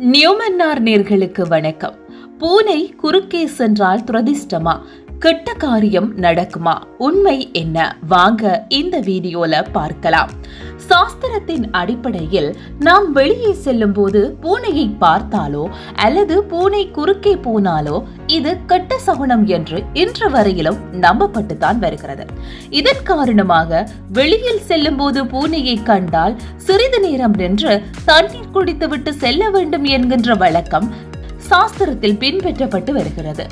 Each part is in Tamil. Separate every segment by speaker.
Speaker 1: நியூமன்னார் நேர்களுக்கு வணக்கம். பூனை குறுக்கே சென்றால் துரதிஷ்டமா கெட்ட காரியம் நடக்குமா? உண்மை என்ன? வாங்க இந்த வீடியோல பார்க்கலாம். சாஸ்திரத்தின் அடிப்படையில் நாம் வெளியே செல்லும் போது பூனையை பார்த்தாலோ அல்லது பூனை குறுக்கே போனாலோ இது கெட்ட சகுனம் என்று இன்று வரையிலும் நம்பப்பட்டுத்தான் வருகிறது. இதன் காரணமாக வெளியில் செல்லும் போது பூனையை கண்டால் சிறிது நேரம் நின்று தண்ணீர் குடித்துவிட்டு செல்ல வேண்டும் என்கின்ற வழக்கம் சாஸ்திரத்தில் பின்பற்றப்பட்டு வருகிறது.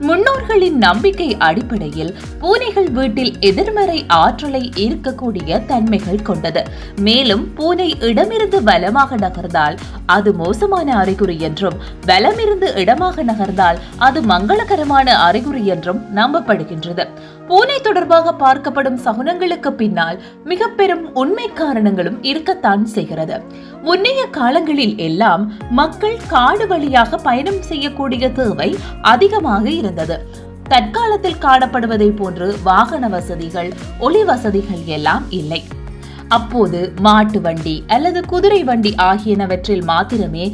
Speaker 1: முன்னோர்களின் நம்பிக்கை அடிப்படையில் பூனைகள் வீட்டில் எதிர்மறை ஆற்றலை ஈர்க்கக்கூடிய தன்மைகள் கொண்டது. மேலும் பூனை இடமிருந்து வலமாக நகர்ந்தால் அது மோசமான அறிகுறி என்றும் வலமிருந்து இடமாக நகர்ந்தால் அது மங்களகரமான அறிகுறி என்றும் நம்பப்படுகின்றது. பூனை தொடர்பாக பார்க்கப்படும் சகுனங்களுக்கு பின்னால் மிக பெரும் உண்மை காரணங்களும் இருக்கத்தான் செய்கிறது. முன்னைய காலங்களில் எல்லாம் மக்கள் காடு வழியாக பயணம் செய்யக்கூடிய தேவை அதிகமாக இருந்தது. தற்காலத்தில் காணப்படுவதை போன்று வாகன வசதிகள் ஒளி வசதிகள் எல்லாம் இல்லை. அப்போது மாட்டு வண்டி அல்லது குதிரை வண்டி ஆகியனவற்றில் மாத்திரமே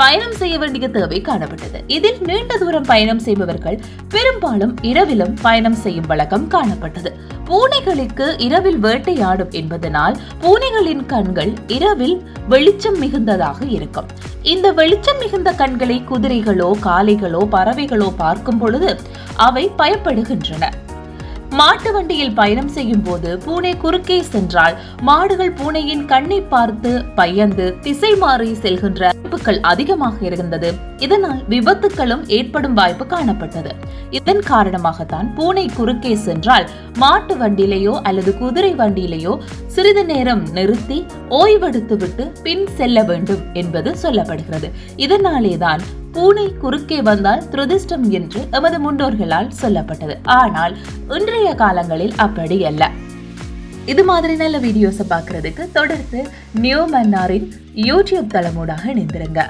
Speaker 1: பயணம் செய்ய வேண்டிய தேவை காணப்பட்டது. இதில் நீண்ட தூரம் பயணம் செய்பவர்கள் பெரும்பாலும் இரவிலும் பயணம் செய்யும் வழக்கம் காணப்பட்டது. பூனைகளுக்கு இரவில் வேட்டையாடும் என்பதனால் பூனைகளின் கண்கள் இரவில் வெளிச்சம் மிகுந்ததாக இருக்கும். இந்த வெளிச்சம் மிகுந்த கண்களை குதிரைகளோ காளைகளோ பறவைகளோ பார்க்கும் பொழுது அவை பயப்படுகின்றன. மாட்டு வண்டியில் பயணம் செய்யும் போது பூனை குறுக்கே சென்றால் மாடுகள் பூனையின் கண்ணை பார்த்து பயந்து திசை மாறி செல்கின்ற வாய்ப்புகள் அதிகமாக இருந்தது. இதனால் விபத்துகளும் ஏற்படும் வாய்ப்பு காணப்பட்டது. இதன் காரணமாகத்தான் பூனை குறுக்கே சென்றால் மாட்டு வண்டியிலேயோ அல்லது குதிரை வண்டியிலேயோ சிறிது நேரம் நிறுத்தி ஓய்வெடுத்துவிட்டு பின் செல்ல வேண்டும் என்பது சொல்லப்படுகிறது. இதனாலேதான் பூனை குறுக்கே வந்தால் துரதிர்ஷ்டம் என்று எமது முன்னோர்களால் சொல்லப்பட்டது. ஆனால் இன்றைய காலங்களில் அப்படி அல்ல. இது மாதிரி நல்ல வீடியோஸை பார்க்கறதுக்கு தொடர்ந்து நியூ மன்னாரின் யூடியூப் தளமூடாக இணைந்திருங்க.